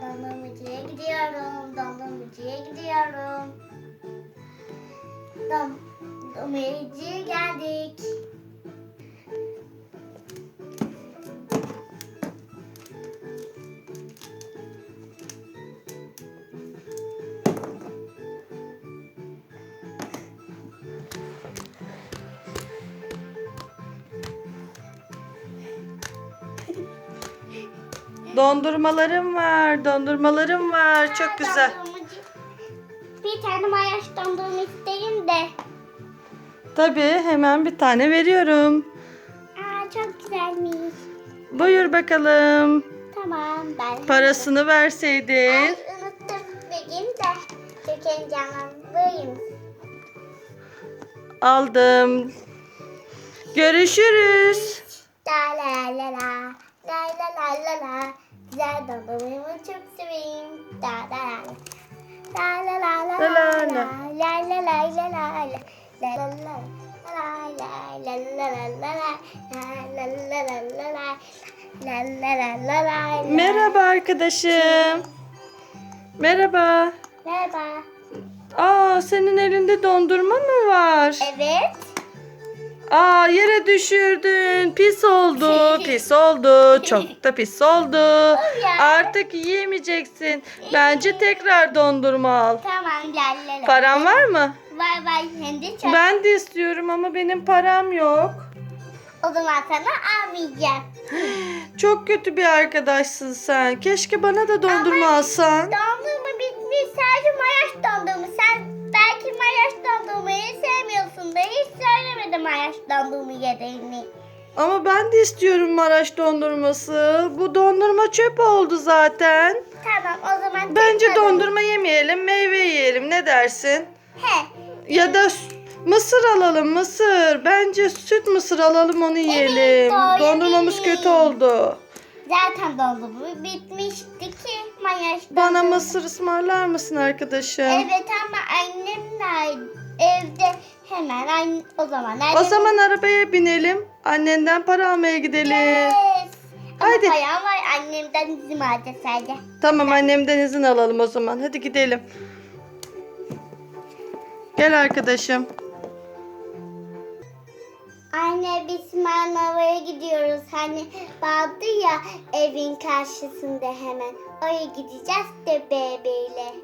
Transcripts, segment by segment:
dondurmacıya gidiyorum, dondurmacıya gidiyorum. Dondurmacıya geldik. Dondurmalarım var, dondurmalarım var. Çok güzel. Bir tane mayaş dondurma isteyin de. Tabii hemen bir tane veriyorum. Aa çok güzelmiş. Buyur bakalım. Tamam ben. Parasını Ay verseydin. unuttum vereyim de. Çok heyecanlandım. Aldım. Görüşürüz. La la la la. La la la la la. Güzel dondurmamı çok seveyim. La la la la. La la la la La la la. la. La la la la la la. La la la. La la la la la la la. La la la la la la. La la la la la la. Merhaba arkadaşım. Merhaba. Merhaba. Aa senin elinde dondurma mı var? Evet. Aa yere düşürdün. Pis oldu. Pis oldu. Çok da pis oldu. Artık yiyemeyeceksin. Bence tekrar dondurma al. Tamam gel. Paran var mı? Vay vay hem de çok. Ben de istiyorum ama benim param yok. O zaman sana almayacağım. Çok kötü bir arkadaşsın sen. Keşke bana da dondurma alsan. Dondurma bitmiş. Sadece mayaş dondurma. Sen belki mayaş dondurmayı sevmiyorsun da hiç söylemedim mayaş dondurma yediğini. Ama ben de istiyorum Maraş dondurması. Bu dondurma çöp oldu zaten. Tamam o zaman Bence tekrar- dondurma yemeyelim, meyve yiyelim. Ne dersin? He. Ya da s- mısır alalım, mısır. Bence süt mısır alalım onu yiyelim. doğru Dondurmamız kötü oldu. Zaten dondurma bitmişti ki mayaş Bana mısır ısmarlar mısın arkadaşım? Evet ama annemle evde hemen anne, o zaman O annem... zaman arabaya binelim. Annenden para almaya gidelim. Yes. Ama Haydi. param var annemden izin alacağız sadece. Tamam annemden izin alalım o zaman. Hadi gidelim. Gel arkadaşım. Anne biz Marmara'ya gidiyoruz. Hani vardı ya evin karşısında hemen. Oraya gideceğiz de bebeğiyle.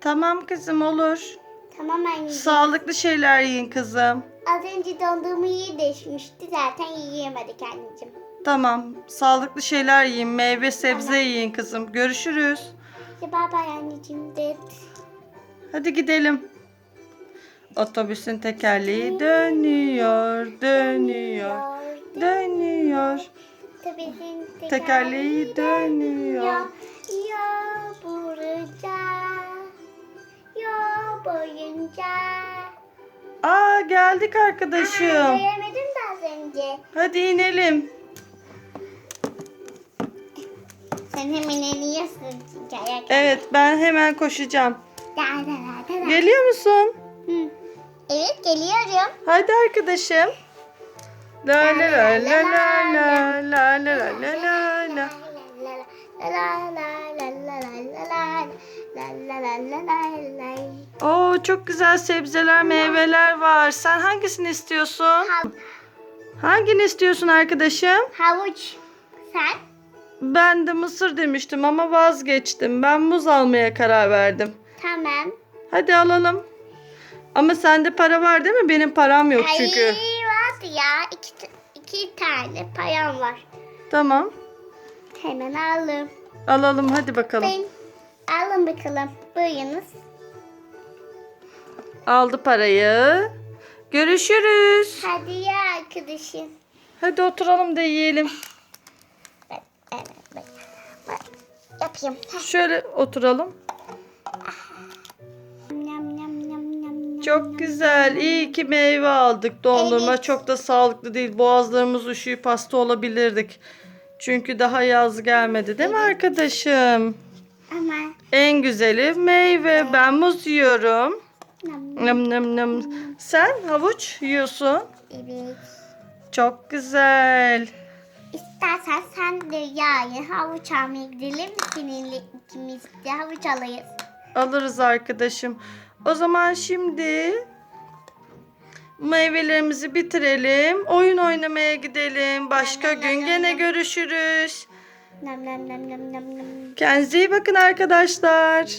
Tamam kızım olur. Tamam anneciğim. Sağlıklı şeyler yiyin kızım. Az önce dondurmayı değişmişti zaten yiyemedik anneciğim. Tamam. Sağlıklı şeyler yiyin. Meyve sebze yiyin kızım. Görüşürüz. Bye bye anneciğim de. Hadi gidelim. Otobüsün tekerleği dönüyor, dönüyor, dönüyor. Otobüsün Tekerleği dönüyor. Ya, ya buraya. Ya boyunca. Aa geldik arkadaşım. Söylemedim de az önce. Hadi inelim. Sen hemen iniyorsun. Evet ben hemen koşacağım. Da, da, da, da, da. Geliyor musun? Hı. Geliyorum. Hadi arkadaşım. La la la la la la la la la la la la. Oo çok güzel sebzeler, meyveler var. Sen hangisini istiyorsun? Hangini istiyorsun arkadaşım? Havuç. Sen? Ben de mısır demiştim ama vazgeçtim. Ben muz almaya karar verdim. Tamam. Hadi alalım. Ama sende para var değil mi? Benim param yok çünkü. Ay vardı ya. İki, iki tane payam var. Tamam. Hemen aldım. Alalım hadi bakalım. Ben alın bakalım. Buyurunuz. Aldı parayı. Görüşürüz. Hadi ya arkadaşım. Hadi oturalım da yiyelim. Ben, evet, ben, ben yapayım. Şöyle oturalım. Çok güzel. İyi ki meyve aldık. Dondurma Evet. çok da sağlıklı değil. Boğazlarımız üşüyüp hasta olabilirdik. Çünkü daha yaz gelmedi değil mi arkadaşım? Ama En güzeli meyve. Ben muz yiyorum. Nam nam nam. Sen havuç yiyorsun. Evet. Çok güzel. İstersen sen de yarın havuç almaya gidelim mi seninle ikimiz de havuç alayız. Alırız arkadaşım. O zaman şimdi meyvelerimizi bitirelim. Oyun oynamaya gidelim. Başka Nam, gün nam, gene nam. görüşürüz. Nam nam nam nam nam. Kendinize iyi bakın arkadaşlar.